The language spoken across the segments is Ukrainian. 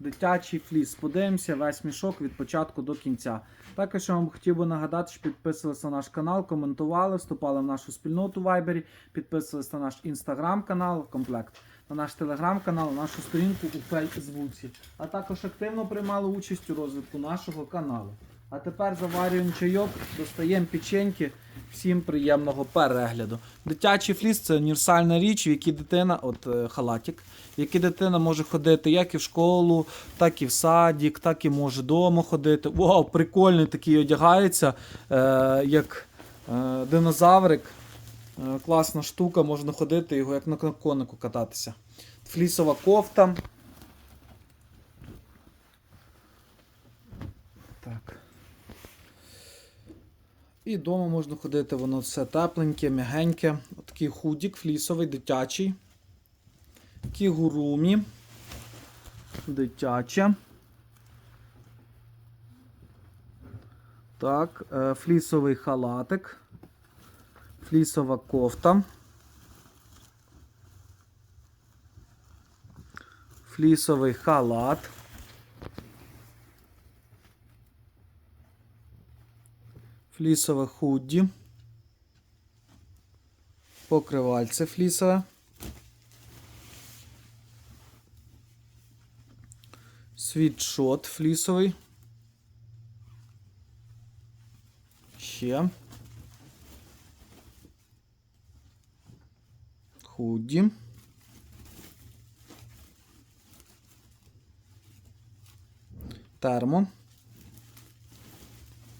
дитячий фліс. Подивимося весь мішок від початку до кінця. Також я вам хотів би нагадати, що підписувалися на наш канал, коментували, вступали в нашу спільноту в Вайбері, підписувалися на наш інстаграм-канал комплект, на наш телеграм-канал, на нашу сторінку у Фейсбуці, а також активно приймали участь у розвитку нашого каналу. А тепер заварюємо чайок, достаємо печеньки. Всім приємного перегляду. Дитячий фліс це універсальна річ, в якій дитина, от е, халатик, в якій дитина може ходити як і в школу, так і в садик, так і може вдома ходити. Вау, прикольний такий одягається, е, як е, динозаврик. Е, класна штука, можна ходити його як на конику кататися. Флісова кофта. І вдома можна ходити, воно все тепленьке, м'ягеньке. Такий худік флісовий, дитячий. Кігурумі. Дитяче. Так, е, флісовий халатик. Флісова кофта. Флісовий халат. Флісове худді. Покривальце флісове. Світшот флісовий. Ще. Худді. Термо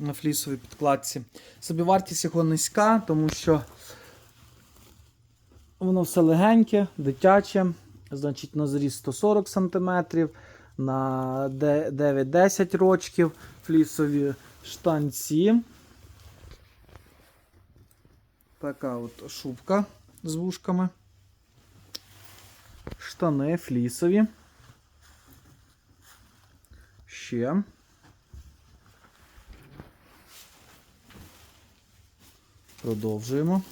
на флісовій підкладці. Собівартість його низька, тому що воно все легеньке, дитяче, значить на зріст 140 см, на 9-10 рочків, флісові штанці. Така от шубка з вушками. Штани флісові. Ще. Продовжуємо.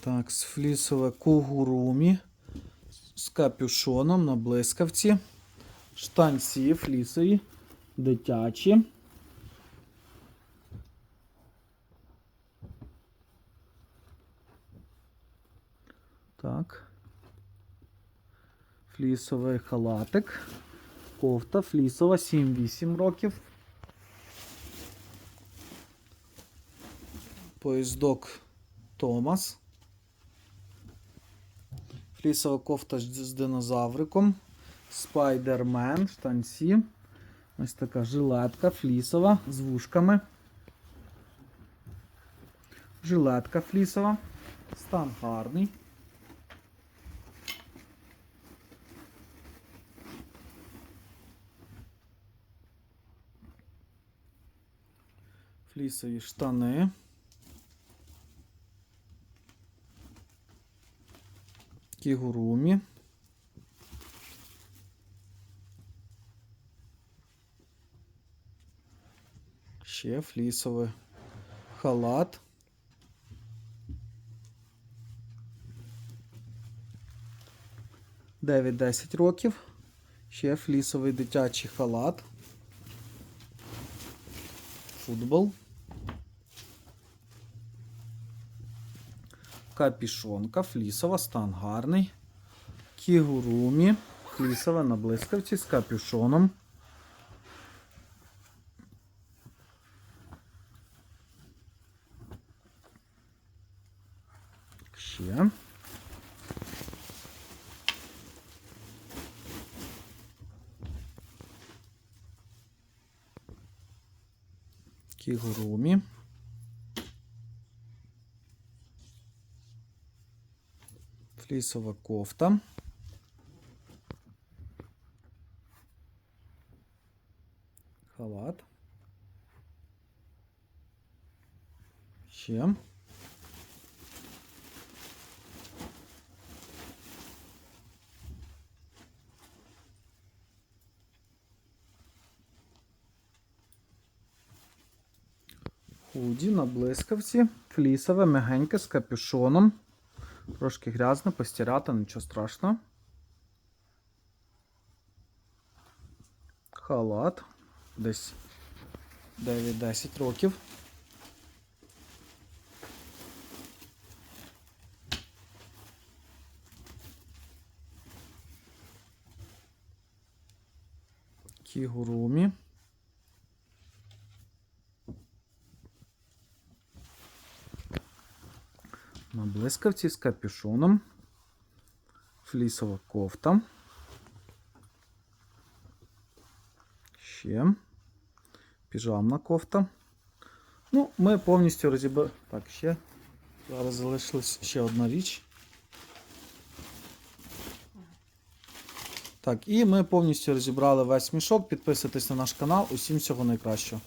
Так, флісове кугурумі з капюшоном на блискавці. Штанці флісові, дитячі. Так. Флісовий халатик. Кофта флісова 7-8 років. Поїздок Томас. Флісова кофта з динозавриком. Спайдермен, штанці. Ось така жилетка флісова з вушками. Жилетка флісова. Стан гарний. Флісові штани. Кігурумі. Ще флісовий халат. Дев'ять-десять років. Ще флісовий дитячий халат. Футбол. Капішонка, флісова, стан гарний. Кігурумі, флісова на блискавці з капюшоном. Ще. Кігурумі. флісова кофта. Халат. Ще. Худі на блискавці, флісове мягеньке з капюшоном. Трошки грязне, постирати, нічого страшного. Халат. Десь 9-10 років. Кігурумі. На блискавці з капюшоном. Флісова кофта. Ще. Піжамна кофта. Ну, ми повністю розібрали. Так, ще. Зараз залишилась ще одна річ. Так, і ми повністю розібрали весь мішок. Підписуйтесь на наш канал. Усім всього найкращого.